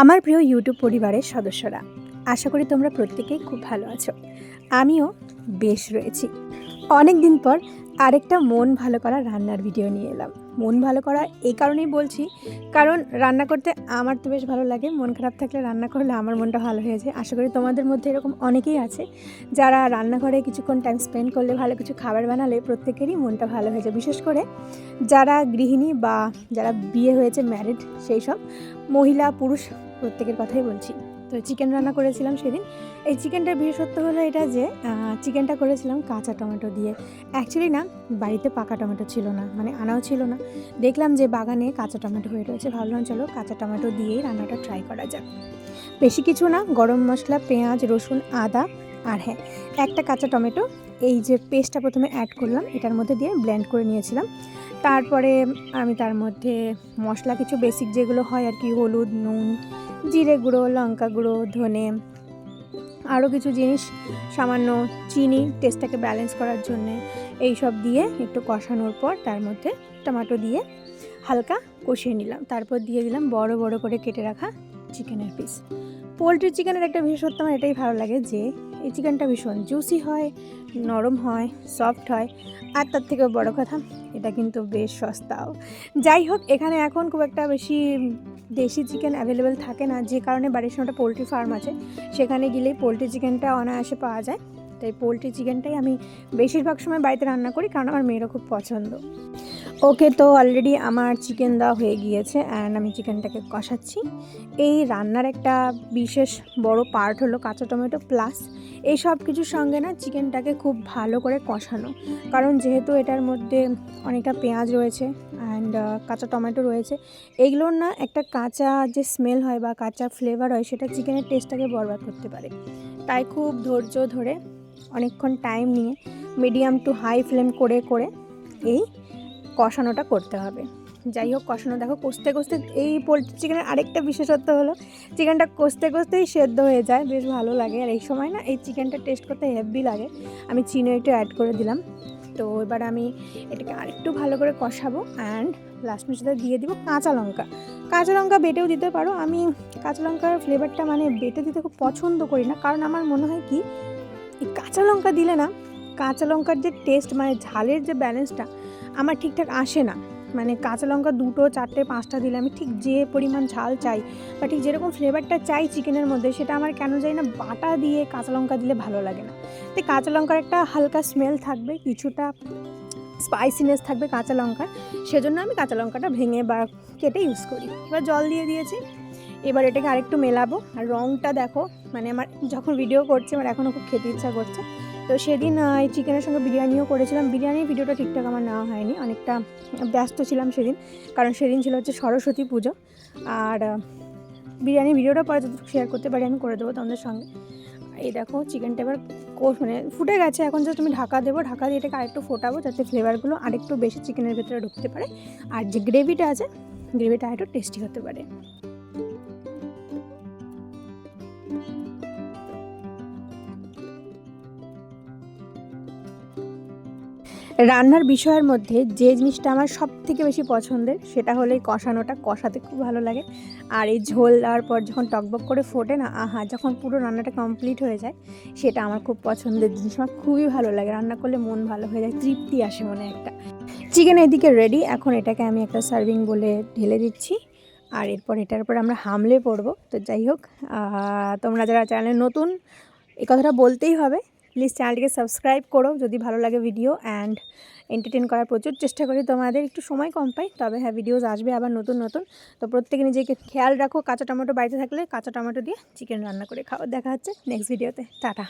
আমার প্রিয় ইউটিউব পরিবারের সদস্যরা, আশা করি তোমরা প্রত্যেকেই খুব ভালো আছো। আমিও বেশ রয়েছি। অনেক দিন পর আরেকটা মন ভালো করা রান্নার ভিডিও নিয়ে এলাম। মন ভালো করা এই কারণেই বলছি, কারণ রান্না করতে আমার তো বেশ ভালো লাগে। মন খারাপ থাকলে রান্না করলে আমার মনটা ভালো হয়ে যায়। আশা করি তোমাদের মধ্যে এরকম অনেকেই আছে, যারা রান্নাঘরে কিছুক্ষণ টাইম স্পেন্ড করলে, ভালো কিছু খাবার বানালে প্রত্যেকেরই মনটা ভালো হয়ে যায়। বিশেষ করে যারা গৃহিণী বা যারা বিয়ে হয়েছে ম্যারিড সেই সব মহিলা, পুরুষ, প্রত্যেকের কথাই বলছি। তো চিকেন রান্না করেছিলাম সেদিন। এই চিকেনটার বিশেষত্ব হলো এটা যে চিকেনটা করেছিলাম কাঁচা টমেটো দিয়ে। অ্যাকচুয়ালি না, বাড়িতে পাকা টমেটো ছিল না মানে আনাও ছিল না। দেখলাম যে বাগানে কাঁচা টমেটো হয়ে রয়েছে, ভাবলাম চলো কাঁচা টমেটো দিয়েই রান্নাটা ট্রাই করা যাক। বেশি কিছু না, গরম মশলা, পেঁয়াজ, রসুন, আদা আর হ্যাঁ একটা কাঁচা টমেটো। এই যে পেস্টটা প্রথমে অ্যাড করলাম, এটার মধ্যে দিয়ে ব্লেন্ড করে নিয়েছিলাম। তারপরে আমি তার মধ্যে মশলা, কিছু বেসিক যেগুলো হয় আর কি, হলুদ, নুন, জিরে গুঁড়ো, লঙ্কা গুঁড়ো, ধনে আরও কিছু জিনিস, সামান্য চিনি টেস্টটাকে ব্যালেন্স করার জন্যে এই সব দিয়ে একটু কষানোর পর তার মধ্যে টমেটো দিয়ে হালকা কষিয়ে নিলাম। তারপর দিয়ে দিলাম বড় বড় করে কেটে রাখা চিকেনের পিস পোলট্রি চিকেনের একটা বিশেষত্ব আমার এটাই ভালো লাগে যে এই চিকেনটা ভীষণ জুসি হয়, নরম হয় সফট হয়। আর তার থেকেও বড় কথা, এটা কিন্তু বেশ সস্তাও। যাই হোক, এখানে এখন খুব একটা বেশি দেশি চিকেন অ্যাভেলেবেল থাকে না। যে কারণে বাড়ির সামনে পোলট্রি ফার্ম আছে। সেখানে গেলেই পোলট্রি চিকেনটা অনায়াসে পাওয়া যায়। তাই পোলট্রি চিকেনটাই আমি বেশিরভাগ সময় বাড়িতে রান্না করি, কারণ আমার মেয়েরও খুব পছন্দ। ওকে তো অলরেডি আমার চিকেন দেওয়া হয়ে গিয়েছে অ্যান্ড আমি চিকেনটাকে কষাচ্ছি। এই রান্নার একটা বিশেষ বড় পার্ট হলো কাঁচা টমেটো প্লাস এই সব কিছুর সঙ্গে না চিকেনটাকে খুব ভালো করে কষানো। কারণ যেহেতু এটার মধ্যে অনেকটা পেঁয়াজ রয়েছে অ্যান্ড কাঁচা টমেটো রয়েছে এইগুলোর না একটা কাঁচা যে স্মেল হয় বা কাঁচা ফ্লেভার হয় সেটা চিকেনের টেস্টটাকে বরবাদ করতে পারে। তাই খুব ধৈর্য ধরে অনেকক্ষণ টাইম নিয়ে মিডিয়াম টু হাই ফ্লেম করে করে এই কষানোটা করতে হবে। যাই হোক, কষানো, দেখো, কষতে কষতে এই পোলট্রি চিকেনের আরেকটা বিশেষত্ব হলো, চিকেনটা কষতে, কষতেই সেদ্ধ হয়ে যায়। বেশ ভালো লাগে। আর এই সময় না, এই চিকেনটা টেস্ট করতে হেভি লাগে। আমি চিনি একটু অ্যাড করে দিলাম। তো এবার আমি এটাকে আরেকটু ভালো করে কষাবো অ্যান্ড লাস্ট সাথে দিয়ে দিব কাঁচা লঙ্কা। কাঁচা লঙ্কা বেটেও দিতে পারো। আমি কাঁচা লঙ্কার ফ্লেভারটা মানে বেটে দিতে খুব পছন্দ করি না। কারণ আমার মনে হয় কি, এই কাঁচা লঙ্কা দিলে না, কাঁচা লঙ্কার যে টেস্ট মানে ঝালের যে ব্যালেন্সটা আমার ঠিকঠাক আসে না। মানে কাঁচা লঙ্কা দুটো, চারটে, পাঁচটা দিলে আমি ঠিক যে পরিমাণ ঝাল চাই বা ঠিক যেরকম ফ্লেভারটা চাই চিকেনের মধ্যে, সেটা আমার কেন যাই না বাটা দিয়ে কাঁচা লঙ্কা দিলে ভালো লাগে না। তো কাঁচা লঙ্কার একটা হালকা স্মেল থাকবে, কিছুটা স্পাইসিনেস থাকবে কাঁচা লঙ্কার, সেজন্য আমি কাঁচা লঙ্কাটা ভেঙে বা কেটে ইউজ করি। এবার জল দিয়ে দিয়েছি, এবার এটাকে আরেকটু মেলাবো। আর রঙটা দেখো মানে আমার যখন ভিডিও করছি, আমার এখনও খুব খেতে ইচ্ছা করছে। তো সেদিন এই চিকেনের সঙ্গে বিরিয়ানিও করেছিলাম। বিরিয়ানির ভিডিওটা ঠিকঠাক আমার নেওয়া হয়নি অনেকটা ব্যস্ত ছিলাম সেদিন কারণ সেদিন ছিল হচ্ছে সরস্বতী পুজো। আর আহ, বিরিয়ানির ভিডিওটা পরে যতটুকু শেয়ার করতে পারি আমি করে দেবো তোমাদের সঙ্গে। এই দেখো চিকেনটা এবার কো- মানে ফুটে গেছে এখন জাস্ট আমি ঢাকা দেবো। ঢাকা দিয়ে এটাকে আরেকটু ফোটাবো যাতে ফ্লেভারগুলো আরেকটু বেশি চিকেনের ভেতরে ঢুকতে পারে। আর যে গ্রেভিটা আছে গ্রেভিটা আরেকটু টেস্টি হতে পারে। রান্নার বিষয়ের মধ্যে যে জিনিসটা আমার সব থেকে বেশি পছন্দের, সেটা হলো এই কষানোটা। কষাতে খুব ভালো লাগে। আর এই ঝোল দেওয়ার পর যখন টকবক করে ফোটে না, আহা, যখন পুরো রান্নাটা কমপ্লিট হয়ে যায়, সেটা আমার খুব পছন্দের জিনিস। আমার খুবই ভালো লাগে। রান্না করলে মন ভালো হয়ে যায়, তৃপ্তি আসে মনে একটা। চিকেন এদিকে রেডি এখন এটাকে আমি একটা সার্ভিং বলে ঢেলে দিচ্ছি। আর এরপর এটার উপর আমরা হামলে পড়ব। তো যাই হোক তোমরা যারা চ্যানেলে নতুন, এ কথাটা বলতেই হবে। প্লিজ চ্যানেলটিকে সাবস্ক্রাইব করো যদি ভালো লাগে ভিডিও অ্যান্ড এন্টারটেন করার প্রচুর চেষ্টা করি। তোমাদের একটু সময় কম পাই, তবে হ্যাঁ ভিডিওজ আসবে আবার নতুন নতুন। তো প্রত্যেকে নিজেকে খেয়াল রাখো, কাঁচা টমেটো বাড়িতে থাকলে কাঁচা টমেটো দিয়ে চিকেন রান্না করে খাও। দেখা হচ্ছে নেক্সট ভিডিওতে টাটা।